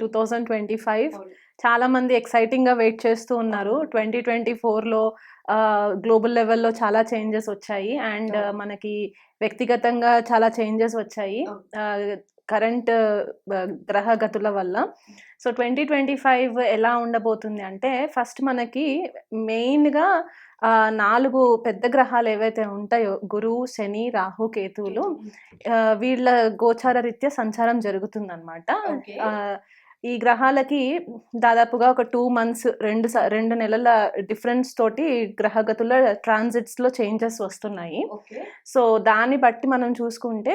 Two thousand twenty five. అవును. చాలా మంది ఎక్సైటింగ్గా వెయిట్ చేస్తూ ఉన్నారు. ట్వంటీ ట్వంటీ ఫోర్లో గ్లోబల్ లెవెల్లో చాలా చేంజెస్ వచ్చాయి. అండ్. మనకి వ్యక్తిగతంగా చాలా చేంజెస్ వచ్చాయి కరెంట్ గ్రహ గతుల వల్ల. సో ట్వంటీ ట్వంటీ ఫైవ్ ఎలా ఉండబోతుంది అంటే ఫస్ట్ మనకి మెయిన్గా ఆ, నాలుగు పెద్ద గ్రహాలు ఏవైతే ఉంటాయో గురువు శని రాహు కేతువులు వీళ్ళ గోచార రీత్యా సంచారం జరుగుతుందన్నమాట. ఈ గ్రహాలకి దాదాపుగా ఒక టూ మంత్స్ రెండు స- రెండు నెలల డిఫరెన్స్ తోటి గ్రహగతుల ట్రాన్సిట్స్లో చేంజెస్ వస్తున్నాయి. సో దాన్ని బట్టి మనం చూసుకుంటే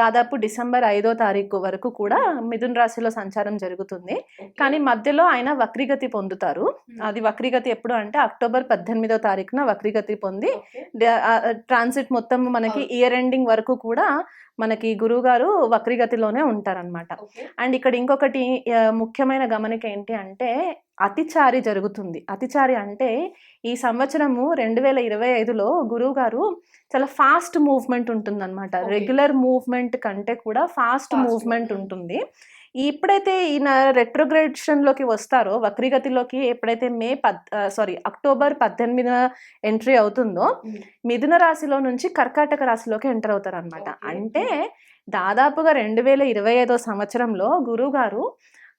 దాదాపు డిసెంబర్ ఐదో తారీఖు వరకు కూడా మిథున్ రాశిలో సంచారం జరుగుతుంది. కానీ మధ్యలో ఆయన వక్రీగతి పొందుతారు. అది వక్రీగతి ఎప్పుడు అంటే అక్టోబర్ పద్దెనిమిదో తారీఖున వక్రీగతి పొంది ట్రాన్సిట్ మొత్తం మనకి. ఇయర్ ఎండింగ్ వరకు కూడా మనకి గురువు గారు వక్రీగతిలోనే ఉంటారనమాట అండ్ ఇక్కడ ఇంకొకటి ముఖ్యమైన గమనిక ఏంటి అంటే అతిచారి జరుగుతుంది. అతిచారి అంటే ఈ సంవత్సరము రెండు వేల ఇరవై ఐదులో గురువు గారు చాలా ఫాస్ట్ మూవ్మెంట్ ఉంటుందన్నమాట. రెగ్యులర్ మూవ్మెంట్ కంటే కూడా ఫాస్ట్ మూవ్మెంట్. ఉంటుంది. ఎప్పుడైతే ఈయన retrogression లోకి వస్తారో వక్రీగతిలోకి ఎప్పుడైతే మే పద్ సారీ అక్టోబర్ పద్దెనిమిదిన ఎంట్రీ అవుతుందో. మిథున రాశిలో నుంచి కర్కాటక రాశిలోకి ఎంటర్ అవుతారు అనమాట. అంటే దాదాపుగా రెండు వేల ఇరవై ఐదో సంవత్సరంలో గురువు గారు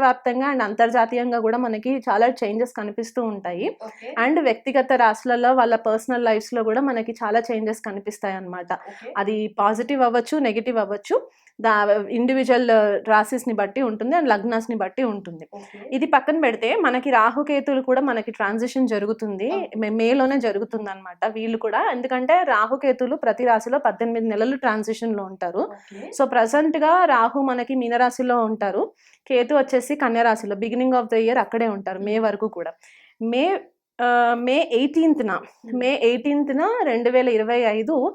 దేశవ్యాప్తంగా అండ్ అంతర్జాతీయంగా కూడా మనకి చాలా చేంజెస్ కనిపిస్తూ ఉంటాయి. అండ్ వ్యక్తిగత రాశులలో వాళ్ళ పర్సనల్ లైఫ్స్లో కూడా మనకి చాలా చేంజెస్ కనిపిస్తాయి అన్నమాట ఓకే. అది పాజిటివ్ అవ్వచ్చు నెగిటివ్ అవ్వచ్చు. దా ఇండివిజువల్ రాశిస్ని బట్టి ఉంటుంది అండ్ లగ్నాస్ని బట్టి ఉంటుంది. ఇది పక్కన పెడితే మనకి రాహుకేతులు కూడా మనకి ట్రాన్సిషన్ జరుగుతుంది. మే- మేలోనే జరుగుతుంది అనమాట వీళ్ళు కూడా. ఎందుకంటే రాహుకేతులు ప్రతి రాశిలో పద్దెనిమిది నెలలు ట్రాన్సిషన్లో ఉంటారు. సో ప్రజెంట్గా రాహు మనకి మీనరాశిలో ఉంటారు. కేతు వచ్చేసి కన్యా రాశిలో బిగినింగ్ ఆఫ్ ద ఇయర్ అక్కడే ఉంటారు మే వరకు కూడా. మే మే ఎయిటీన్త్న మే ఎయిటీన్త్న రెండు వేల ఇరవై ఐదు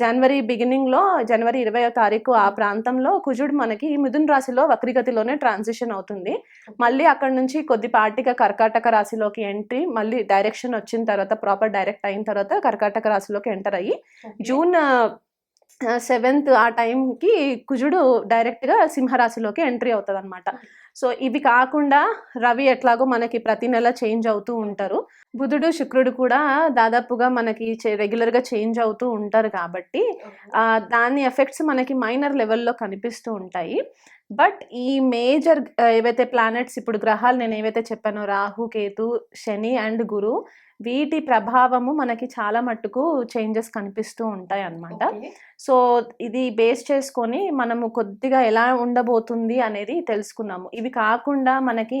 జనవరి బిగినింగ్లో జనవరి ఇరవై తారీఖు ఆ ప్రాంతంలో కుజుడు మనకి మిథున్ రాశిలో వక్రిగతిలోనే ట్రాన్సిషన్ అవుతుంది. మళ్ళీ అక్కడ నుంచి కొద్దిపాటిగా కర్కాటక రాశిలోకి ఎంట్రీ మళ్ళీ డైరెక్షన్ వచ్చిన తర్వాత ప్రాపర్ డైరెక్ట్ అయిన తర్వాత కర్కాటక రాశిలోకి ఎంటర్ అయ్యి. జూన్ సెవెంత్ ఆ టైంకి కుజుడు డైరెక్ట్గా సింహరాశిలోకి ఎంట్రీ అవుతుంది అనమాట సో ఇవి కాకుండా రవి ఎట్లాగో మనకి ప్రతి నెల చేంజ్ అవుతూ ఉంటారు. బుధుడు శుక్రుడు కూడా దాదాపుగా మనకి చే- regular గా చేంజ్ అవుతూ ఉంటారు కాబట్టి దాని ఎఫెక్ట్స్ మనకి మైనర్ లెవెల్లో కనిపిస్తూ ఉంటాయి. బట్ ఈ మేజర్ ఏవైతే ప్లానెట్స్ ఇప్పుడు గ్రహాలు నేను ఏవైతే చెప్పానో రాహు కేతు శని అండ్ గురు వీటి ప్రభావము మనకి చాలా మట్టుకు చేంజెస్ కనిపిస్తూ ఉంటాయి అన్నమాట. సో ఇది బేస్ చేసుకొని మనము కొద్దిగా ఎలా ఉండబోతుంది అనేది తెలుసుకున్నాము ఇవి కాకుండా మనకి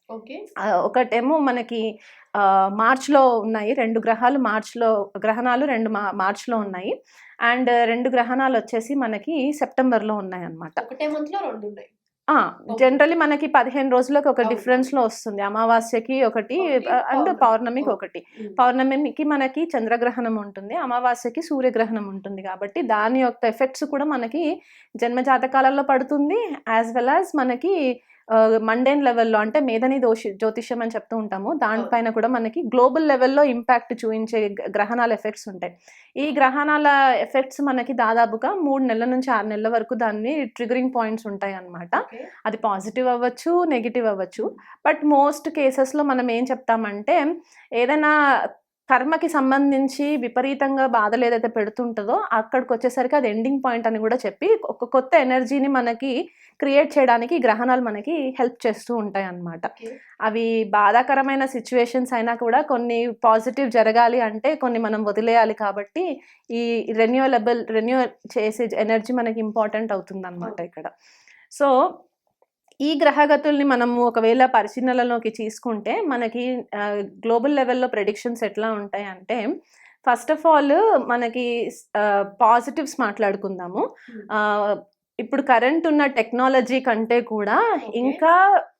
ఒకటేమో మనకి మార్చ్లో ఉన్నాయి. రెండు గ్రహాలు మార్చ్లో గ్రహణాలు రెండు మా మార్చ్లో ఉన్నాయి. అండ్ రెండు గ్రహణాలు వచ్చేసి మనకి సెప్టెంబర్లో ఉన్నాయి అన్నమాట ఒకటే మంత్లో రెండు ఉన్నాయి. జనరల్లీ మనకి పదిహేను రోజులకు ఒక. డిఫరెన్స్లో వస్తుంది. అమావాస్యకి ఒకటి అండ్ పౌర్ణమి. పౌర్ణమికి. ఒకటి. పౌర్ణమికి మనకి చంద్రగ్రహణం ఉంటుంది. అమావాస్యకి సూర్యగ్రహణం ఉంటుంది కాబట్టి దాని యొక్క ఎఫెక్ట్స్ కూడా మనకి జన్మ జాతకాలలో పడుతుంది యాజ్ వెల్ యాజ్ మనకి మండేన్ లెవెల్లో అంటే మేధని దోషి జ్యోతిష్యం అని చెప్తూ ఉంటాము. దానిపైన కూడా మనకి గ్లోబల్ లెవెల్లో ఇంపాక్ట్ చూపించే గ్రహణాల ఎఫెక్ట్స్ ఉంటాయి. ఈ గ్రహణాల ఎఫెక్ట్స్ మనకి దాదాపుగా మూడు నెలల నుంచి ఆరు నెలల వరకు దాన్ని ట్రిగరింగ్ పాయింట్స్ ఉంటాయి Okay. అది పాజిటివ్ అవ్వచ్చు నెగిటివ్ అవ్వచ్చు. బట్ మోస్ట్ కేసెస్లో మనం ఏం చెప్తామంటే ఏదైనా కర్మకి సంబంధించి విపరీతంగా బాధలు ఏదైతే పెడుతుంటుందో అక్కడికి వచ్చేసరికి అది ఎండింగ్ పాయింట్ అని కూడా చెప్పి ఒక కొత్త ఎనర్జీని మనకి క్రియేట్ చేయడానికి గ్రహణాలు మనకి హెల్ప్ చేస్తూ ఉంటాయి అన్నమాట. అవి బాధాకరమైన సిచ్యువేషన్స్ అయినా కూడా కొన్ని పాజిటివ్ జరగాలి అంటే కొన్ని మనం వదిలేయాలి కాబట్టి ఈ రెన్యూవలబుల్ రెన్యూ చేసే ఎనర్జీ మనకి ఇంపార్టెంట్ అవుతుంది అనమాట ఇక్కడ. సో ఈ గ్రహగతుల్ని మనము ఒకవేళ పరిశీలనలోకి తీసుకుంటే మనకి గ్లోబల్ లెవెల్లో ప్రెడిక్షన్స్ ఎట్లా ఉంటాయి అంటే ఫస్ట్ ఆఫ్ ఆల్ మనకి పాజిటివ్స్ మాట్లాడుకుందాము. ఇప్పుడు కరెంట్ ఉన్న టెక్నాలజీ కంటే కూడా. ఇంకా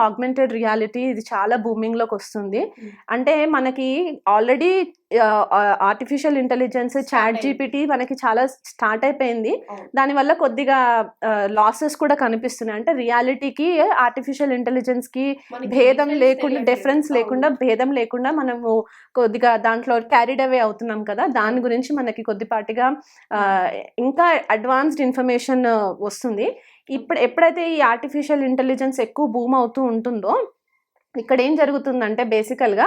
ఆగ్మెంటెడ్ రియాలిటీ ఇది చాలా బూమింగ్లోకి వస్తుంది Hmm. అంటే మనకి already artificial intelligence chat. GPT మనకి చాలా స్టార్ట్ అయిపోయింది. దానివల్ల కొద్దిగా లాసెస్ కూడా కనిపిస్తున్నాయి అంటే రియాలిటీకి ఆర్టిఫిషియల్ ఇంటెలిజెన్స్కి మనకి భేదం లేకుండా. డిఫరెన్స్ లేకుండా. భేదం లేకుండా మనము కొద్దిగా దాంట్లో క్యారీడ్ అవే అవుతున్నాం కదా దాని గురించి మనకి కొద్దిపాటిగా ఆ, ఇంకా అడ్వాన్స్డ్ ఇన్ఫర్మేషన్ వస్తుంది ఇప్పుడు ఎప్పుడైతే ఈ ఆర్టిఫిషియల్ ఇంటెలిజెన్స్ ఎక్కువ బూమ్ అవుతూ ఉంటుందో ఇక్కడ ఏం జరుగుతుందంటే బేసికల్గా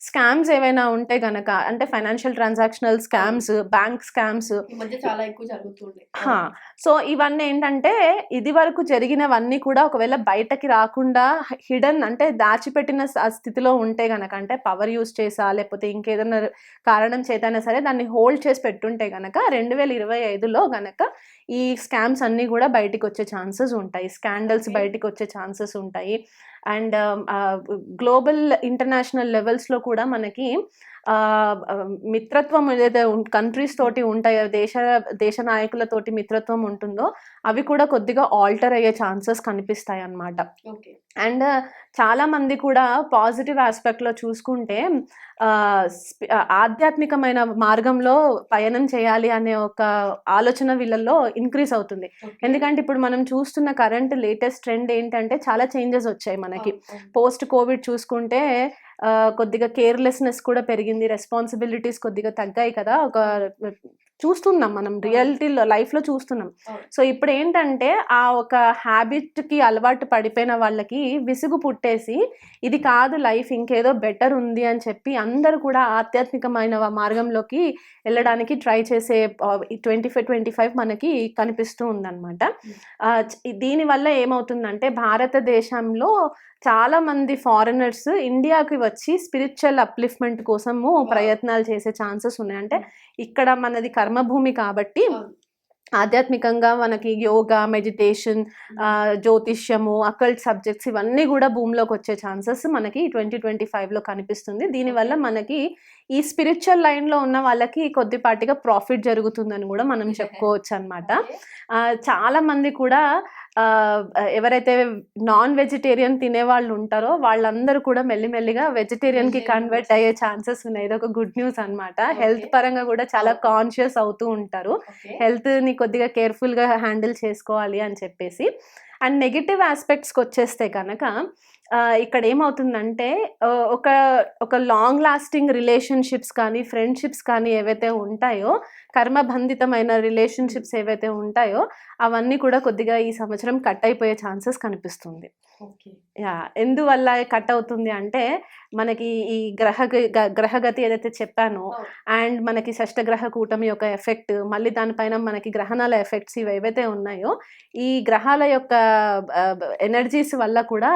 స్కామ్స్ ఏవైనా ఉంటే గనక అంటే financial transactional scams bank scams చాలా ఎక్కువ జరుగుతుంది హా. సో ఇవన్నీ ఏంటంటే ఇది వరకు జరిగినవన్నీ కూడా ఒకవేళ బయటకి రాకుండా హిడెన్ అంటే దాచిపెట్టిన స్థితిలో ఉంటే గనక అంటే పవర్ యూస్ చేసా లేకపోతే ఇంకేదైనా కారణం చేతైనా సరే దాన్ని హోల్డ్ చేసి పెట్టుంటే గనక రెండు వేల ఇరవై ఐదులో గనక ఈ స్కామ్స్ అన్నీ కూడా బయటికి వచ్చే ఛాన్సెస్ ఉంటాయి స్కాండల్స్. బయటికి వచ్చే ఛాన్సెస్ ఉంటాయి అండ్ గ్లోబల్ ఇంటర్నేషనల్ లెవెల్స్లో కూడా మనకి మిత్రత్వం ఏదైతే కంట్రీస్ తోటి ఉంటాయో దేశ దేశ నాయకులతోటి మిత్రత్వం ఉంటుందో అవి కూడా కొద్దిగా ఆల్టర్ అయ్యే ఛాన్సెస్ కనిపిస్తాయి అన్నమాట అండ్ చాలా మంది కూడా పాజిటివ్ ఆస్పెక్ట్లో చూసుకుంటే ఆధ్యాత్మికమైన మార్గంలో పయనం చేయాలి అనే ఒక ఆలోచన వీళ్ళల్లో ఇంక్రీజ్ అవుతుంది. ఎందుకంటే ఇప్పుడు మనం చూస్తున్న కరెంట్ లేటెస్ట్ ట్రెండ్ ఏంటంటే చాలా చేంజెస్ వచ్చాయి మనకి. పోస్ట్ కోవిడ్ చూసుకుంటే కొద్దిగా కేర్లెస్నెస్ కూడా పెరిగింది. రెస్పాన్సిబిలిటీస్ కొద్దిగా తగ్గాయి కదా. ఒక చూస్తున్నాం మనం రియాలిటీలో లైఫ్లో చూస్తున్నాం. సో ఇప్పుడు ఏంటంటే ఆ ఒక హ్యాబిట్కి అలవాటు పడిపోయిన వాళ్ళకి విసుగు పుట్టేసి ఇది కాదు లైఫ్ ఇంకేదో బెటర్ ఉంది అని చెప్పి అందరూ కూడా ఆధ్యాత్మికమైన మార్గంలోకి వెళ్ళడానికి ట్రై చేసే ట్వంటీ ఫైవ్ ట్వంటీ ఫైవ్ మనకి కనిపిస్తూ ఉందన్నమాట. దీనివల్ల ఏమవుతుందంటే భారతదేశంలో చాలా మంది ఫారినర్స్ ఇండియాకి వచ్చి స్పిరిచువల్ అప్లిఫ్ట్మెంట్ కోసము ప్రయత్నాలు చేసే ఛాన్సెస్ ఉన్నాయి. అంటే ఇక్కడ మనది కర్మభూమి కాబట్టి. ఆధ్యాత్మికంగా మనకి యోగా మెడిటేషన్ జ్యోతిష్యము అకల్ట్ సబ్జెక్ట్స్ ఇవన్నీ కూడా భూమిలోకి వచ్చే ఛాన్సెస్ మనకి ట్వంటీ ట్వంటీ ఫైవ్లో కనిపిస్తుంది దీనివల్ల మనకి ఈ స్పిరిచువల్ లైన్లో ఉన్న వాళ్ళకి కొద్దిపాటిగా ప్రాఫిట్ జరుగుతుందని కూడా మనం చెప్పుకోవచ్చు అనమాట చాలా మంది కూడా ఎవరైతే నాన్ వెజిటేరియన్ తినే వాళ్ళు ఉంటారో వాళ్ళందరూ కూడా మెల్లిమెల్లిగా వెజిటేరియన్కి కన్వర్ట్ అయ్యే ఛాన్సెస్ ఉన్నాయి. ఇది ఒక గుడ్ న్యూస్ అన్నమాట హెల్త్. పరంగా కూడా చాలా. కాన్షియస్ అవుతూ ఉంటారు. హెల్త్ని కొద్దిగా కేర్ఫుల్గా హ్యాండిల్ చేసుకోవాలి అని చెప్పేసి. అండ్ నెగిటివ్ ఆస్పెక్ట్స్కి వచ్చేస్తే కనుక ఇక్కడ ఏమవుతుందంటే ఒక ఒక లాంగ్ లాస్టింగ్ రిలేషన్షిప్స్ కానీ ఫ్రెండ్షిప్స్ కానీ ఏవైతే ఉంటాయో కర్మబంధితమైన రిలేషన్షిప్స్ ఏవైతే ఉంటాయో అవన్నీ కూడా కొద్దిగా ఈ సంవత్సరం కట్ అయిపోయే ఛాన్సెస్ కనిపిస్తుంది. యా ఎందువల్ల కట్ అవుతుంది అంటే మనకి ఈ గ్రహ గ- గ్రహగతి ఏదైతే చెప్పానో. అండ్ మనకి షష్టగ్రహ కూటమి యొక్క ఎఫెక్ట్ మళ్ళీ దానిపైన మనకి గ్రహణాల ఎఫెక్ట్స్ ఇవి ఏవైతే ఉన్నాయో ఈ గ్రహాల యొక్క ఎనర్జీస్ వల్ల కూడా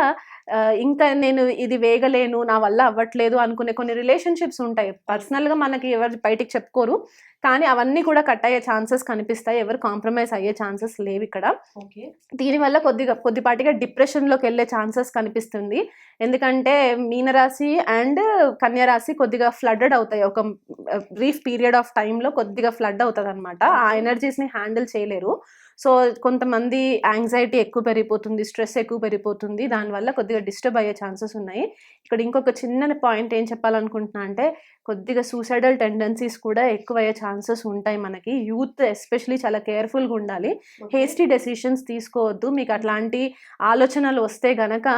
ఇంకా నేను ఇది వేగలేను నా వల్ల అవ్వట్లేదు అనుకునే కొన్ని రిలేషన్షిప్స్ ఉంటాయి. పర్సనల్గా మనకి ఎవరు బయటికి చెప్పుకోరు కానీ అవన్నీ కూడా కట్ అయ్యే ఛాన్సెస్ కనిపిస్తాయి. ఎవరు కాంప్రమైజ్ అయ్యే ఛాన్సెస్ లేవు ఇక్కడ. దీనివల్ల కొద్దిగా కొద్దిపాటిగా డిప్రెషన్లోకి వెళ్ళే ఛాన్సెస్ కనిపిస్తుంది. ఎందుకంటే మీనరాశి అండ్ కన్యరాశి కొద్దిగా ఫ్లడ్డెడ్ అవుతాయి. ఒక బ్రీఫ్ పీరియడ్ ఆఫ్ టైంలో కొద్దిగా ఫ్లడ్ అవుతుంది అనమాట ఆ ఎనర్జీస్ని హ్యాండిల్ చేయలేరు. సో కొంతమంది యాంగ్జైటీ ఎక్కువ పెరిగిపోతుంది స్ట్రెస్ ఎక్కువ పెరిగిపోతుంది. దానివల్ల కొద్దిగా డిస్టర్బ్ అయ్యే ఛాన్సెస్ ఉన్నాయి. ఇక్కడ ఇంకొక చిన్న పాయింట్ ఏం చెప్పాలనుకుంటున్నా అంటే కొద్దిగా సూసైడల్ టెండెన్సీస్ కూడా ఎక్కువ అయ్యే ఛాన్సెస్ ఉంటాయి మనకి. యూత్ ఎస్పెషలీ చాలా కేర్ఫుల్గా ఉండాలి. హేస్టీ డెసిషన్స్ తీసుకోవద్దు. మీకు అట్లాంటి ఆలోచనలు వస్తే గనక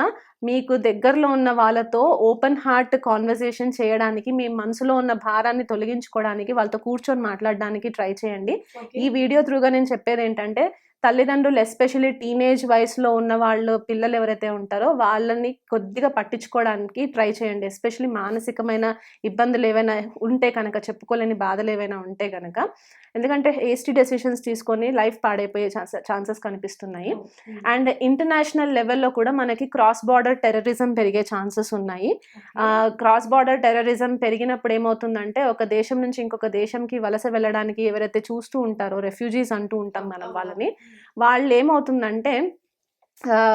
మీకు దగ్గరలో ఉన్న వాళ్ళతో ఓపెన్ హార్ట్ కాన్వర్సేషన్ చేయడానికి మీ మనసులో ఉన్న భారాన్ని తొలగించుకోవడానికి వాళ్ళతో కూర్చొని మాట్లాడడానికి ట్రై చేయండి. ఈ వీడియో త్రూగా నేను చెప్పేది ఏంటంటే తల్లిదండ్రులు ఎస్పెషల్లీ టీనేజ్ వయసులో ఉన్న వాళ్ళు పిల్లలు ఎవరైతే ఉంటారో వాళ్ళని కొద్దిగా పట్టించుకోవడానికి ట్రై చేయండి. ఎస్పెషల్లీ మానసికమైన ఇబ్బందులు ఏవైనా ఉంటే కనుక చెప్పుకోలేని బాధలు ఏవైనా ఉంటే కనుక. ఎందుకంటే ఏస్టీ డెసిషన్స్ తీసుకొని లైఫ్ పాడైపోయే ఛాన్సెస్ కనిపిస్తున్నాయి. అండ్ ఇంటర్నేషనల్ లెవెల్లో కూడా మనకి క్రాస్ బార్డర్ టెర్రరిజం పెరిగే ఛాన్సెస్ ఉన్నాయి. క్రాస్ బార్డర్ టెర్రరిజం పెరిగినప్పుడు ఏమవుతుందంటే ఒక దేశం నుంచి ఇంకొక దేశంకి వలస వెళ్ళడానికి ఎవరైతే చూస్తూ ఉంటారో రెఫ్యూజీస్ అంటూ ఉంటాం మనం వాళ్ళని వాళ్ళు ఏమవుతుందంటే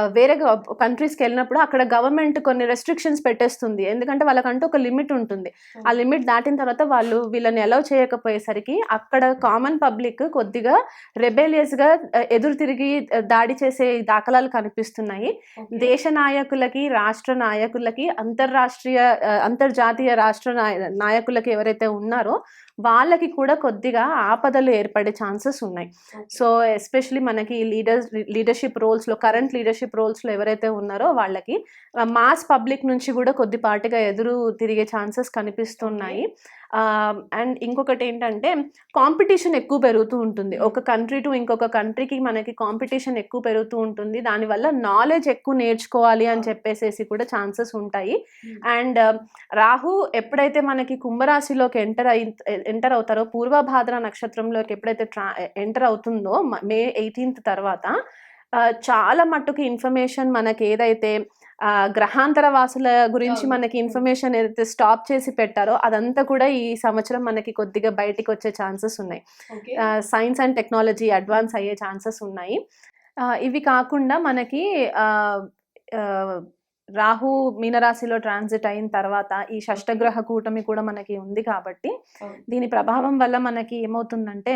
వేరే కంట్రీస్కి వెళ్ళినప్పుడు అక్కడ గవర్నమెంట్ కొన్ని రెస్ట్రిక్షన్స్ పెట్టేస్తుంది. ఎందుకంటే వాళ్ళకంటూ ఒక లిమిట్ ఉంటుంది. ఆ లిమిట్ దాటిన తర్వాత వాళ్ళు వీళ్ళని అలౌ చేయకపోయేసరికి అక్కడ కామన్ పబ్లిక్ కొద్దిగా రెబేలియస్గా ఎదురు తిరిగి దాడి చేసే దాఖలాలు కనిపిస్తున్నాయి. దేశ నాయకులకి రాష్ట్ర నాయకులకి అంతర్రాష్ట్రీయ అంతర్జాతీయ రాష్ట్ర నాయ- నాయకులకి ఎవరైతే ఉన్నారో వాళ్ళకి కూడా కొద్దిగా ఆపదలు ఏర్పడే ఛాన్సెస్ ఉన్నాయి. సో ఎస్పెషలీ మనకి లీడర్స్ లీడర్షిప్ రోల్స్లో కరెంట్ ఇంపార్టెంట్ లీడర్షిప్ రోల్స్లో ఎవరైతే ఉన్నారో వాళ్ళకి మాస్ పబ్లిక్ నుంచి కూడా కొద్దిపాటిగా ఎదురు తిరిగే ఛాన్సెస్ కనిపిస్తున్నాయి. అండ్ ఇంకొకటి ఏంటంటే కాంపిటీషన్ ఎక్కువ పెరుగుతూ ఉంటుంది. ఒక కంట్రీ టు ఇంకొక కంట్రీకి మనకి కాంపిటీషన్ ఎక్కువ పెరుగుతూ ఉంటుంది. దానివల్ల నాలెడ్జ్ ఎక్కువ నేర్చుకోవాలి అని చెప్పేసేసి కూడా ఛాన్సెస్ ఉంటాయి. అండ్ రాహు ఎప్పుడైతే మనకి కుంభరాశిలోకి ఎంటర్ అయి ఎంటర్ అవుతారో పూర్వభాద్ర నక్షత్రంలోకి ఎప్పుడైతే ట్రా ఎంటర్ అవుతుందో మ- ఎయిటీన్త్ తర్వాత చాలా మట్టుకు ఇన్ఫర్మేషన్ మనకి ఏదైతే గ్రహాంతర వాసుల గురించి. మనకి ఇన్ఫర్మేషన్ ఏదైతే స్టాప్ చేసి పెట్టారో అదంతా కూడా ఈ సంవత్సరం మనకి కొద్దిగా బయటికి వచ్చే ఛాన్సెస్ ఉన్నాయి. సైన్స్ అండ్ టెక్నాలజీ అడ్వాన్స్ అయ్యే ఛాన్సెస్ ఉన్నాయి. ఇవి కాకుండా మనకి రాహు మీనరాశిలో ట్రాన్సిట్ అయిన తర్వాత ఈ షష్టగ్రహ కూటమి కూడా మనకి ఉంది కాబట్టి. దీని ప్రభావం వల్ల మనకి ఏమవుతుందంటే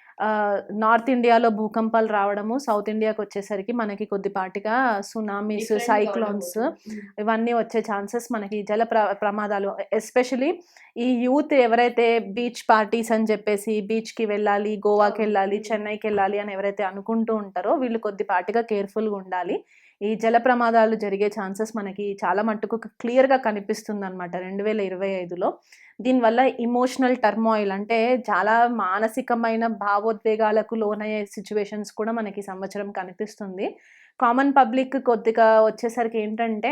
నార్త్ ఇండియాలో భూకంపాలు రావడము సౌత్ ఇండియాకి వచ్చేసరికి మనకి కొద్దిపాటిగా సునామీస్ సైక్లోన్స్. ఉమ్. ఇవన్నీ వచ్చే ఛాన్సెస్ మనకి జల ప్ర ప్రమాదాలు ఎస్పెషలీ ఈ యూత్ ఎవరైతే బీచ్ పార్టీస్ అని చెప్పేసి బీచ్కి వెళ్ళాలి గోవాకి. వెళ్ళాలి చెన్నైకి వెళ్ళాలి అని ఎవరైతే అనుకుంటూ ఉంటారో వీళ్ళు కొద్దిపాటిగా కేర్ఫుల్గా ఉండాలి ఈ జల ప్రమాదాలు జరిగే ఛాన్సెస్ మనకి చాలా మట్టుకు క్లియర్గా కనిపిస్తుంది అనమాట రెండు వేల ఇరవై ఐదులో. దీనివల్ల ఇమోషనల్ టర్మాయిల్ అంటే చాలా మానసికమైన భావోద్వేగాలకు లోనయ్యే సిచ్యువేషన్స్ కూడా మనకి సంవత్సరం కనిపిస్తుంది. కామన్ పబ్లిక్ కొద్దిగా వచ్చేసరికి ఏంటంటే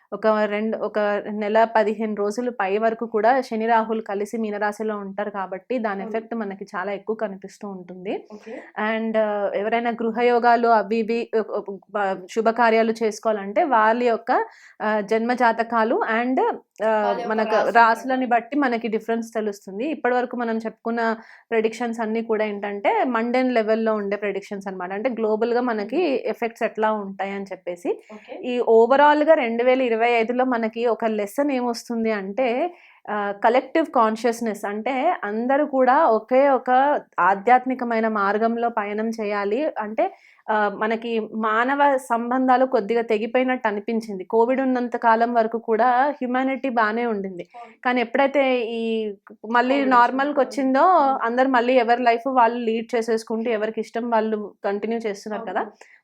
ఒక రెండు ఒక నెల పదిహేను రోజులు పై వరకు కూడా శని రాహులు కలిసి మీనరాశిలో ఉంటారు కాబట్టి దాని. ఎఫెక్ట్ మనకి చాలా ఎక్కువ కనిపిస్తూ ఉంటుంది అండ్ ఎవరైనా గృహయోగాలు అవి ఇవి శుభకార్యాలు చేసుకోవాలంటే వాళ్ళ యొక్క జన్మ జాతకాలు అండ్ మనకు రాసులని బట్టి మనకి డిఫరెన్స్ తెలుస్తుంది. ఇప్పటి వరకు మనం చెప్పుకున్న ప్రెడిక్షన్స్ అన్నీ కూడా ఏంటంటే మండెన్ లెవెల్లో ఉండే ప్రెడిక్షన్స్ అనమాట అంటే గ్లోబల్గా మనకి ఎఫెక్ట్స్ ఎట్లా ఉంటాయి అని చెప్పేసి. ఈ ఓవరాల్గా రెండు వేల ఇరవై ఐదులో మనకి ఒక లెసన్ ఏమొస్తుంది అంటే కలెక్టివ్ కాన్షియస్నెస్ అంటే అందరూ కూడా ఒకే ఒక ఆధ్యాత్మికమైన మార్గంలో పయనం చేయాలి. అంటే మనకి మానవ సంబంధాలు కొద్దిగా తెగిపోయినట్టు అనిపించింది. కోవిడ్ ఉన్నంత కాలం వరకు కూడా హ్యుమానిటీ బాగానే ఉండింది. కానీ ఎప్పుడైతే ఈ మళ్ళీ నార్మల్కి వచ్చింది. వచ్చిందో అందరు మళ్ళీ ఎవరి లైఫ్ వాళ్ళు లీడ్ చేసేసుకుంటూ ఎవరికి ఇష్టం వాళ్ళు కంటిన్యూ చేస్తున్నారు కదా.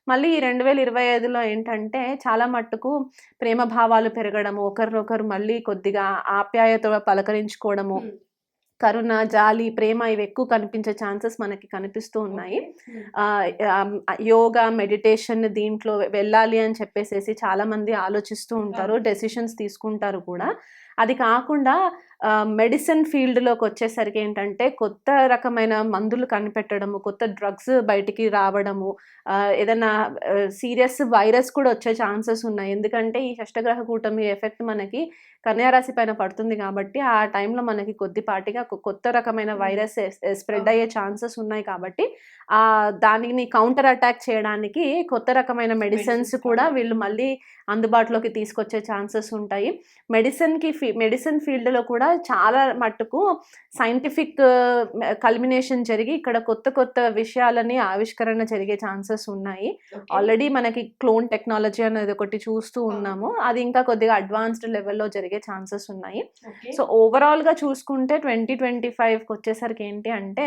మళ్ళీ ఈ రెండు వేల ఇరవై ఐదులో ఏంటంటే చాలా మట్టుకు ప్రేమ భావాలు పెరగడము ఒకరినొకరు మళ్ళీ కొద్దిగా ఆప్యాయత పలకరించుకోవడము ఉమ్. కరుణ జాలి ప్రేమ ఇవి ఎక్కువ కనిపించే ఛాన్సెస్ మనకి కనిపిస్తూ ఉన్నాయి. యోగా మెడిటేషన్ దీంట్లో వెళ్ళాలి అని చెప్పేసేసి చాలా మంది ఆలోచిస్తూ ఉంటారు. డెసిషన్స్ తీసుకుంటారు కూడా. అది కాకుండా మెడిసిన్ ఫీల్డ్లోకి వచ్చేసరికి ఏంటంటే కొత్త రకమైన మందులు కనిపెట్టడము కొత్త డ్రగ్స్ బయటికి రావడము ఏదైనా సీరియస్ వైరస్ కూడా వచ్చే ఛాన్సెస్ ఉన్నాయి. ఎందుకంటే ఈ షష్టగ్రహ కూటమి ఎఫెక్ట్ మనకి కన్యారాశి పైన పడుతుంది కాబట్టి ఆ టైంలో మనకి కొద్దిపాటిగా కొత్త రకమైన వైరస్ స్ప్రెడ్ అయ్యే ఛాన్సెస్ ఉన్నాయి కాబట్టి ఆ దానిని కౌంటర్ అటాక్ చేయడానికి కొత్త రకమైన మెడిసిన్స్ కూడా. వీళ్ళు మళ్ళీ అందుబాటులోకి తీసుకొచ్చే ఛాన్సెస్ ఉంటాయి. మెడిసిన్కి ఫీ మెడిసిన్ ఫీల్డ్లో కూడా చాలా మట్టుకు సైంటిఫిక్ కల్మినేషన్ జరిగి ఇక్కడ కొత్త కొత్త విషయాలని ఆవిష్కరణ జరిగే ఛాన్సెస్ ఉన్నాయి. ఆల్రెడీ మనకి క్లోన్ టెక్నాలజీ అనేది ఒకటి చూస్తూ ఉన్నాము అది ఇంకా కొద్దిగా అడ్వాన్స్డ్ లెవెల్లో జరిగే ఛాన్సెస్ ఉన్నాయి. సో ఓవరాల్గా చూసుకుంటే ట్వంటీ ట్వంటీ ఫైవ్కి వచ్చేసరికి ఏంటి అంటే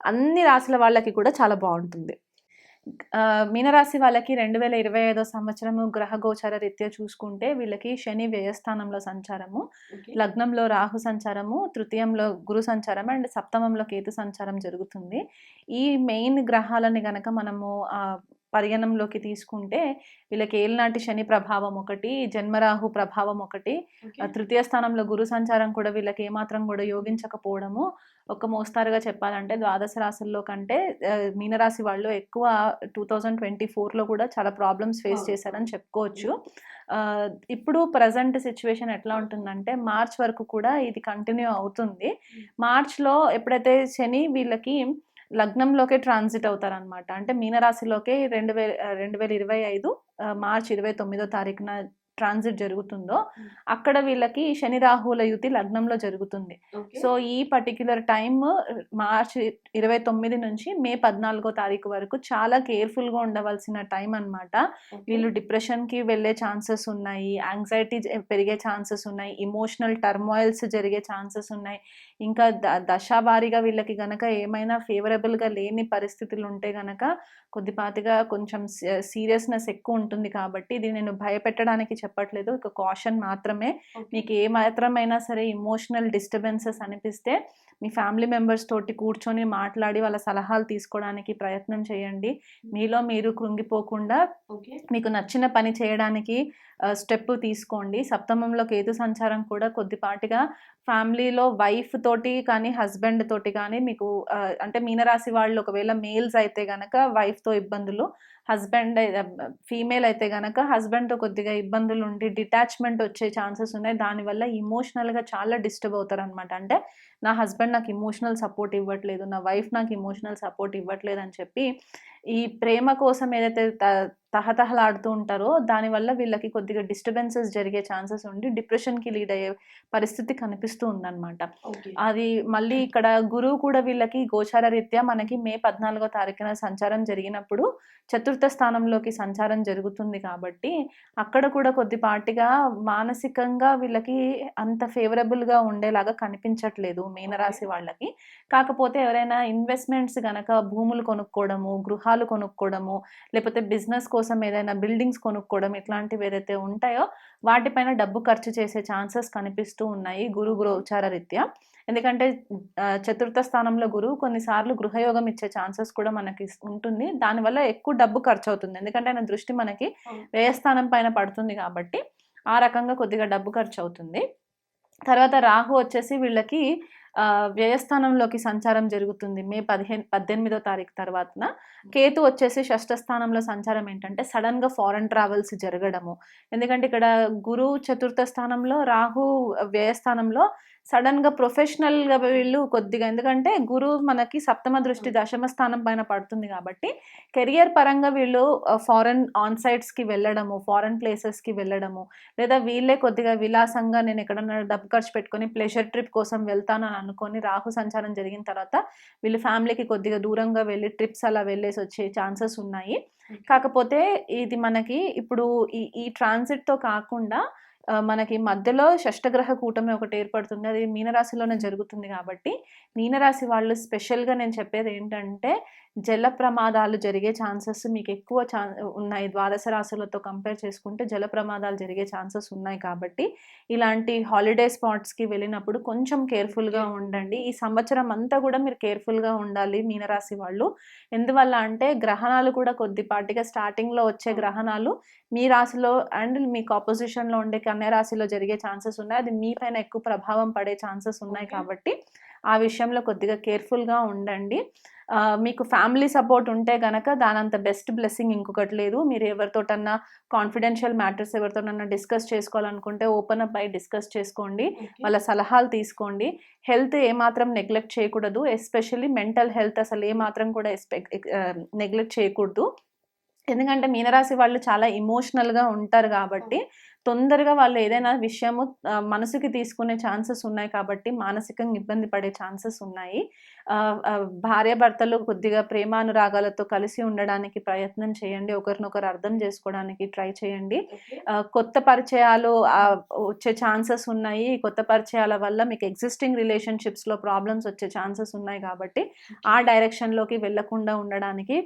అన్ని రాసుల వాళ్ళకి కూడా చాలా బాగుంటుంది మీనరాశి వాళ్ళకి రెండు వేల ఇరవై ఐదో సంవత్సరము గ్రహ గోచర రీత్యా చూసుకుంటే వీళ్ళకి శని వ్యయస్థానంలో సంచారము. లగ్నంలో రాహు సంచారము తృతీయంలో గురు సంచారం అండ్ సప్తమంలో కేతు సంచారం జరుగుతుంది ఈ మెయిన్ గ్రహాలని గనక మనము పరిగణంలోకి తీసుకుంటే వీళ్ళకి ఏలినాటి శని ప్రభావం ఒకటి జన్మరాహు ప్రభావం ఒకటి తృతీయ స్థానంలో గురు సంచారం కూడా వీళ్ళకి ఏమాత్రం కూడా యోగించకపోవడము ఒక మోస్తారుగా చెప్పాలంటే ద్వాదశ రాశుల్లో కంటే మీనరాశి వాళ్ళు ఎక్కువ టూ థౌజండ్ ట్వంటీ ఫోర్లో కూడా చాలా ప్రాబ్లమ్స్ ఫేస్. చేశారని చెప్పుకోవచ్చు. ఇప్పుడు ప్రజెంట్ సిచ్యువేషన్ ఎట్లా ఉంటుందంటే మార్చ్ వరకు కూడా ఇది కంటిన్యూ అవుతుంది. మార్చ్లో ఎప్పుడైతే శని వీళ్ళకి లగ్నంలోకే ట్రాన్సిట్ అవుతారనమాట అంటే మీనరాశిలోకే రెండు వేల రెండు వేల ఇరవై ఐదు మార్చ్ ఇరవై తొమ్మిదో తారీఖున ట్రాన్సిట్ జరుగుతుందో Hmm. అక్కడ వీళ్ళకి శని రాహుల యుతి లగ్నంలో జరుగుతుంది. సో ఈ పర్టిక్యులర్ టైమ్ మార్చ్ ఇరవై తొమ్మిది నుంచి మే పద్నాలుగో తారీఖు వరకు చాలా కేర్ఫుల్గా ఉండవలసిన టైం అన్నమాట ఓకే. వీళ్ళు డిప్రెషన్కి వెళ్ళే ఛాన్సెస్ ఉన్నాయి యాంగ్జైటీ పెరిగే ఛాన్సెస్ ఉన్నాయి ఇమోషనల్ టర్మాయిల్స్ జరిగే ఛాన్సెస్ ఉన్నాయి ఇంకా ద దశావారీగా వీళ్ళకి గనక ఏమైనా ఫేవరబుల్గా లేని పరిస్థితులు ఉంటే గనక కొద్దిపాటిగా కొంచెం సీరియస్నెస్ ఎక్కువ ఉంటుంది కాబట్టి ఇది నేను భయపెట్టడానికి చెప్పట్లేదు ఒక కాషన్ మాత్రమే. మీకు ఏ మాత్రమైనా సరే ఇమోషనల్ డిస్టర్బెన్సెస్ అనిపిస్తే మీ ఫ్యామిలీ మెంబర్స్ తోటి కూర్చొని మాట్లాడి వాళ్ళ సలహాలు తీసుకోవడానికి ప్రయత్నం చేయండి. మీలో మీరు కృంగిపోకుండా. మీకు నచ్చిన పని చేయడానికి స్టెప్ తీసుకోండి. సప్తమంలో కేతు సంచారం కూడా కొద్దిపాటిగా ఫ్యామిలీలో వైఫ్ తోటి కానీ హస్బెండ్ తోటి కానీ మీకు అంటే మీనరాశి వాళ్ళు ఒకవేళ మేల్స్ అయితే గనక వైఫ్తో ఇబ్బందులు హస్బెండ్ ఫీమేల్ అయితే కనుక హస్బెండ్తో కొద్దిగా ఇబ్బందులు ఉండి డిటాచ్మెంట్ వచ్చే ఛాన్సెస్ ఉన్నాయి. దానివల్ల ఇమోషనల్గా చాలా డిస్టర్బ్ అవుతారు అనమాట అంటే నా హస్బెండ్ నాకు ఇమోషనల్ సపోర్ట్ ఇవ్వట్లేదు నా వైఫ్ నాకు ఇమోషనల్ సపోర్ట్ ఇవ్వట్లేదు అని చెప్పి ఈ ప్రేమ కోసం ఏదైతే తహతహలాడుతూ ఉంటారో. దానివల్ల వీళ్ళకి కొద్దిగా డిస్టర్బెన్సెస్ జరిగే ఛాన్సెస్ ఉండి డిప్రెషన్కి లీడ్ అయ్యే పరిస్థితి కనిపిస్తూ ఉందన్నమాట. అది మళ్ళీ ఇక్కడ గురువు కూడా వీళ్ళకి గోచార రీత్యా మనకి మే పద్నాలుగో తారీఖున సంచారం జరిగినప్పుడు చతుర్థ స్థానంలోకి సంచారం జరుగుతుంది కాబట్టి అక్కడ కూడా కొద్దిపాటిగా మానసికంగా వీళ్ళకి అంత ఫేవరబుల్గా ఉండేలాగా కనిపించట్లేదు మీనరాశి వాళ్ళకి. కాకపోతే ఎవరైనా ఇన్వెస్ట్మెంట్స్ గనక భూములు కొనుక్కోవడము గృహాలు కొనుక్కోవడము లేకపోతే బిజినెస్ కోసం ఏదైనా బిల్డింగ్స్ కొనుక్కోవడం ఇట్లాంటివి ఏదైతే ఉంటాయో వాటిపైన డబ్బు ఖర్చు చేసే ఛాన్సెస్ కనిపిస్తూ ఉన్నాయి గురు గోచార రీత్యా. ఎందుకంటే చతుర్థ స్థానంలో గురువు కొన్నిసార్లు గృహయోగం ఇచ్చే ఛాన్సెస్ కూడా మనకి ఉంటుంది. దానివల్ల ఎక్కువ డబ్బు ఖర్చు అవుతుంది ఎందుకంటే ఆయన దృష్టి మనకి. వ్యయస్థానం పైన పడుతుంది కాబట్టి ఆ రకంగా కొద్దిగా డబ్బు ఖర్చు అవుతుంది తర్వాత రాహు వచ్చేసి వీళ్ళకి వ్యయస్థానంలోకి సంచారం జరుగుతుంది మే పదిహేను పద్దెనిమిదో తారీఖు తర్వాతన. కేతు వచ్చేసి షష్ఠ స్థానంలో సంచారం ఏంటంటే సడన్గా ఫారెన్ ట్రావెల్స్ జరగడము. ఎందుకంటే ఇక్కడ గురు చతుర్థ స్థానంలో రాహు వ్యయస్థానంలో సడన్గా ప్రొఫెషనల్గా వీళ్ళు కొద్దిగా ఎందుకంటే గురువు మనకి సప్తమ దృష్టి దశమ స్థానం పైన పడుతుంది కాబట్టి కెరియర్ పరంగా వీళ్ళు ఫారెన్ ఆన్ సైట్స్కి వెళ్ళడము ఫారెన్ ప్లేసెస్కి వెళ్ళడము లేదా వీళ్ళే కొద్దిగా విలాసంగా నేను ఎక్కడన్నా డబ్బు ఖర్చు పెట్టుకొని ప్లెజర్ ట్రిప్ కోసం వెళ్తాను అని అనుకొని రాహు సంచారం జరిగిన తర్వాత వీళ్ళు ఫ్యామిలీకి కొద్దిగా దూరంగా వెళ్ళి ట్రిప్స్ అలా వెళ్ళేసి వచ్చే ఛాన్సెస్ ఉన్నాయి. కాకపోతే ఇది మనకి ఇప్పుడు ఈ ఈ ట్రాన్సిట్తో కాకుండా మనకి మధ్యలో షష్టగ్రహ కూటమి ఒకటి ఏర్పడుతుంది. అది మీనరాశిలోనే జరుగుతుంది కాబట్టి మీనరాశి వాళ్ళు స్పెషల్గా నేను చెప్పేది ఏంటంటే జల ప్రమాదాలు జరిగే ఛాన్సెస్ మీకు ఎక్కువ ఛా ఉన్నాయి. ద్వాదశ రాశులతో కంపేర్ చేసుకుంటే జల ప్రమాదాలు జరిగే ఛాన్సెస్ ఉన్నాయి కాబట్టి ఇలాంటి హాలిడే స్పాట్స్కి వెళ్ళినప్పుడు కొంచెం కేర్ఫుల్గా ఉండండి. ఈ సంవత్సరం అంతా కూడా మీరు కేర్ఫుల్గా ఉండాలి మీనరాశి వాళ్ళు. ఎందువల్ల అంటే గ్రహణాలు కూడా కొద్దిపాటిగా స్టార్టింగ్లో వచ్చే గ్రహణాలు మీ రాశిలో అండ్ మీకు ఆపోజిషన్లో ఉండే కన్యా రాశిలో జరిగే ఛాన్సెస్ ఉన్నాయి. అది మీ పైన ఎక్కువ ప్రభావం పడే ఛాన్సెస్ ఉన్నాయి. కాబట్టి ఆ విషయంలో కొద్దిగా కేర్ఫుల్గా ఉండండి. మీకు ఫ్యామిలీ సపోర్ట్ ఉంటే గనక దానంత బెస్ట్ బ్లెస్సింగ్ ఇంకొకటి లేదు. మీరు ఎవరితోటన్నా కాన్ఫిడెన్షియల్ మ్యాటర్స్ ఎవరితోనన్నా డిస్కస్ చేసుకోవాలనుకుంటే ఓపెన్ అప్ అయి డిస్కస్ చేసుకోండి. వాళ్ళ సలహాలు తీసుకోండి. హెల్త్ ఏమాత్రం నెగ్లెక్ట్ చేయకూడదు. ఎస్పెషల్లీ మెంటల్ హెల్త్ అసలు ఏమాత్రం కూడా నెగ్లెక్ట్ చేయకూడదు. ఎందుకంటే మీనరాశి వాళ్ళు చాలా ఇమోషనల్గా ఉంటారు కాబట్టి తొందరగా వాళ్ళు ఏదైనా విషయము మనసుకి తీసుకునే ఛాన్సెస్ ఉన్నాయి కాబట్టి మానసికంగా ఇబ్బంది పడే ఛాన్సెస్ ఉన్నాయి. భార్యాభర్తలు కొద్దిగా ప్రేమానురాగాలతో కలిసి ఉండడానికి ప్రయత్నం చేయండి. ఒకరినొకరు అర్థం చేసుకోవడానికి ట్రై చేయండి. కొత్త పరిచయాలు వచ్చే ఛాన్సెస్ ఉన్నాయి. కొత్త పరిచయాల వల్ల మీకు ఎగ్జిస్టింగ్ రిలేషన్షిప్స్లో ప్రాబ్లమ్స్ వచ్చే ఛాన్సెస్ ఉన్నాయి కాబట్టి ఆ డైరెక్షన్లోకి వెళ్ళకుండా ఉండడానికి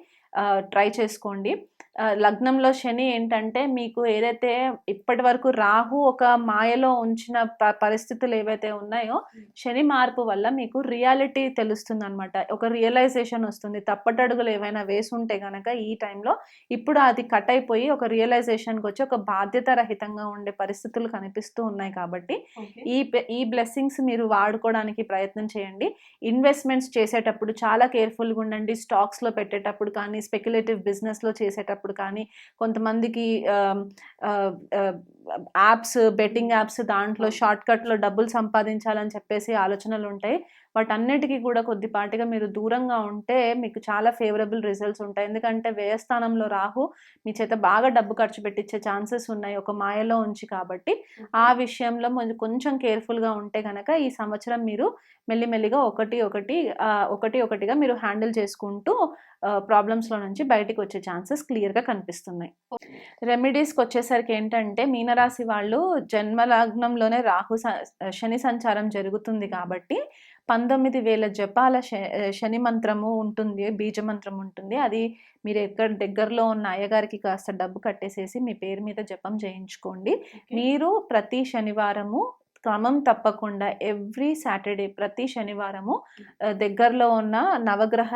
ట్రై చేసుకోండి. లగ్నంలో శని ఏంటంటే మీకు ఏదైతే ఇప్పటి వరకు రాహు ఒక మాయలో ఉంచిన ప- పరిస్థితులు ఏవైతే ఉన్నాయో శని మార్పు వల్ల మీకు రియాలిటీ తెలుస్తుంది అనమాట ఒక రియలైజేషన్ వస్తుంది. తప్పటడుగులు ఏవైనా వేసి ఉంటే గనక ఈ టైంలో ఇప్పుడు అది కట్ అయిపోయి ఒక రియలైజేషన్కి వచ్చి ఒక బాధ్యత రహితంగా ఉండే పరిస్థితులు కనిపిస్తూ ఉన్నాయి కాబట్టి ఈ ఈ బ్లెస్సింగ్స్ మీరు వాడుకోవడానికి ప్రయత్నం చేయండి. ఇన్వెస్ట్మెంట్స్ చేసేటప్పుడు చాలా కేర్ఫుల్గా ఉండండి. స్టాక్స్లో పెట్టేటప్పుడు కానీ స్పెక్యులేటివ్ బిజినెస్లో చేసేటప్పుడు కానీ కొంతమందికి యాప్స్ బెట్టింగ్ యాప్స్ దాంట్లో షార్ట్ కట్లో డబ్బులు సంపాదించాలని చెప్పేసి ఆలోచనలు ఉంటాయి. వాటన్నిటికీ కూడా కొద్దిపాటిగా మీరు దూరంగా ఉంటే మీకు చాలా ఫేవరబుల్ రిజల్ట్స్ ఉంటాయి. ఎందుకంటే వ్యయస్థానంలో రాహు మీ చేత బాగా డబ్బు ఖర్చు పెట్టించే ఛాన్సెస్ ఉన్నాయి. ఒక మాయలో ఉంచి కాబట్టి ఆ విషయంలో కొంచెం కేర్ఫుల్గా ఉంటే కనుక ఈ సంవత్సరం మీరు మెల్లిమెల్లిగా ఒకటి ఒకటి ఒకటి ఒకటిగా మీరు హ్యాండిల్ చేసుకుంటూ ప్రాబ్లమ్స్లో నుంచి బయటికి వచ్చే ఛాన్సెస్ క్లియర్గా కనిపిస్తున్నాయి. రెమెడీస్కి వచ్చేసరికి ఏంటంటే మీనరాశి వాళ్ళు జన్మలగ్నంలోనే రాహు స- శని సంచారం జరుగుతుంది కాబట్టి పంతొమ్మిది వేల జపాల శని మంత్రము ఉంటుంది బీజ మంత్రం ఉంటుంది. అది మీరు ఎక్కడ దగ్గరలో ఉన్న అయ్యగారికి కాస్త డబ్బు కట్టేసేసి మీ పేరు మీద జపం చేయించుకోండి. మీరు ప్రతి శనివారము క్రమం తప్పకుండా ఎవ్రీ సాటర్డే ప్రతి శనివారము దగ్గరలో ఉన్న నవగ్రహ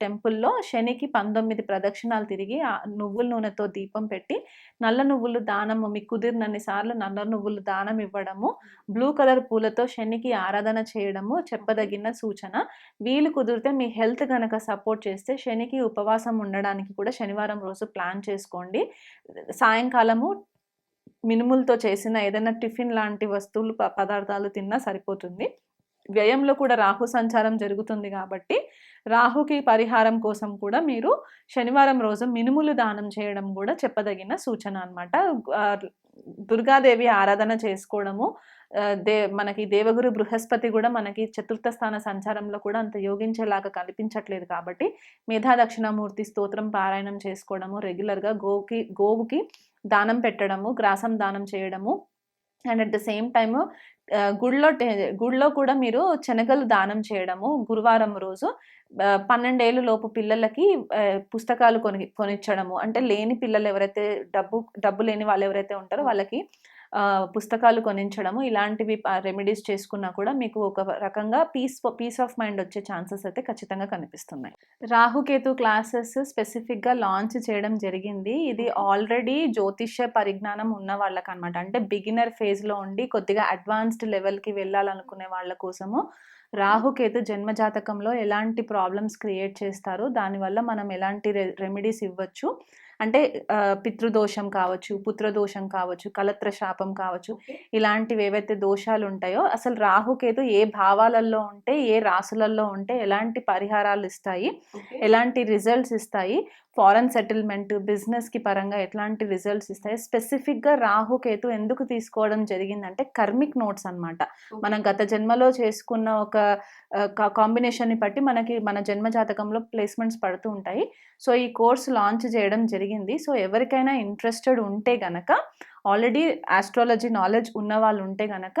టెంపుల్లో శనికి పంతొమ్మిది ప్రదక్షిణాలు తిరిగి ఆ నువ్వుల నూనెతో దీపం పెట్టి నల్ల నువ్వులు దానము మీకు కుదిరినన్ని సార్లు నల్ల నువ్వులు దానం ఇవ్వడము బ్లూ కలర్ పూలతో శనికి ఆరాధన చేయడము చెప్పదగిన సూచన. వీలు కుదిరితే మీ హెల్త్ కనుక సపోర్ట్ చేస్తే శనికి ఉపవాసం ఉండడానికి కూడా శనివారం రోజు ప్లాన్ చేసుకోండి. సాయంకాలము మినుములతో చేసిన ఏదైనా టిఫిన్ లాంటి వస్తువులు ప- పదార్థాలు తిన్నా సరిపోతుంది. వ్యయంలో కూడా రాహు సంచారం జరుగుతుంది కాబట్టి రాహుకి పరిహారం కోసం కూడా మీరు శనివారం రోజు మినుములు దానం చేయడం కూడా చెప్పదగిన సూచన అనమాట దుర్గాదేవి ఆరాధన చేసుకోవడము దే మనకి దేవగురు బృహస్పతి కూడా మనకి చతుర్థ స్థాన సంచారంలో కూడా అంత యోగించేలాగా కనిపించట్లేదు కాబట్టి మేధా దక్షిణామూర్తి స్తోత్రం పారాయణం చేసుకోవడము రెగ్యులర్గా గోకి గోవుకి దానం పెట్టడము గ్రాసం దానం చేయడము. And at the same time గుడిలో టే- గుడిలో కూడా మీరు శనగలు దానం చేయడము గురువారం రోజు. పన్నెండేళ్ళు లోపు పిల్లలకి పుస్తకాలు కొని కొనిచ్చడము. అంటే లేని పిల్లలు ఎవరైతే డబ్బు డబ్బు లేని వాళ్ళు ఎవరైతే ఉంటారో వాళ్ళకి పుస్తకాలు కొనించడము ఇలాంటివి రెమెడీస్ చేసుకున్నా కూడా మీకు ఒక రకంగా పీస్ పీస్ ఆఫ్ మైండ్ వచ్చే ఛాన్సెస్ అయితే ఖచ్చితంగా కనిపిస్తున్నాయి. రాహుకేతు క్లాసెస్ స్పెసిఫిక్గా లాంచ్ చేయడం జరిగింది. ఇది ఆల్రెడీ జ్యోతిష్య పరిజ్ఞానం ఉన్న వాళ్ళకి అనమాట అంటే బిగినర్ ఫేజ్లో ఉండి కొద్దిగా అడ్వాన్స్డ్ లెవెల్కి వెళ్ళాలనుకునే వాళ్ళ కోసము రాహుకేతు జన్మజాతకంలో ఎలాంటి ప్రాబ్లమ్స్ క్రియేట్ చేస్తారు దానివల్ల మనం ఎలాంటి రె రెమెడీస్ ఇవ్వచ్చు. అంటే పితృదోషం కావచ్చు పుత్రదోషం కావచ్చు కలత్ర శాపం కావచ్చు ఇలాంటివి ఏవైతే దోషాలు ఉంటాయో అసలు రాహుకేతు ఏ భావాలలో ఉంటే ఏ రాసులలో ఉంటే ఎలాంటి పరిహారాలు ఇస్తాయి ఎలాంటి రిజల్ట్స్ ఇస్తాయి ఫారెన్ సెటిల్మెంట్ బిజినెస్కి పరంగా ఎట్లాంటి రిజల్ట్స్ ఇస్తాయి? స్పెసిఫిక్గా రాహుకేతు ఎందుకు తీసుకోవడం జరిగిందంటే కర్మిక్ నోట్స్ అన్నమాట. మనం గత జన్మలో చేసుకున్న ఒక కాంబినేషన్ని బట్టి మనకి మన జన్మ జాతకంలో ప్లేస్మెంట్స్ పడుతూ ఉంటాయి. సో ఈ కోర్స్ లాంచ్ చేయడం జరిగింది. సో ఎవరికైనా ఇంట్రెస్టెడ్ ఉంటే గనక ఆల్రెడీ ఆస్ట్రాలజీ నాలెడ్జ్ ఉన్న వాళ్ళు ఉంటే గనక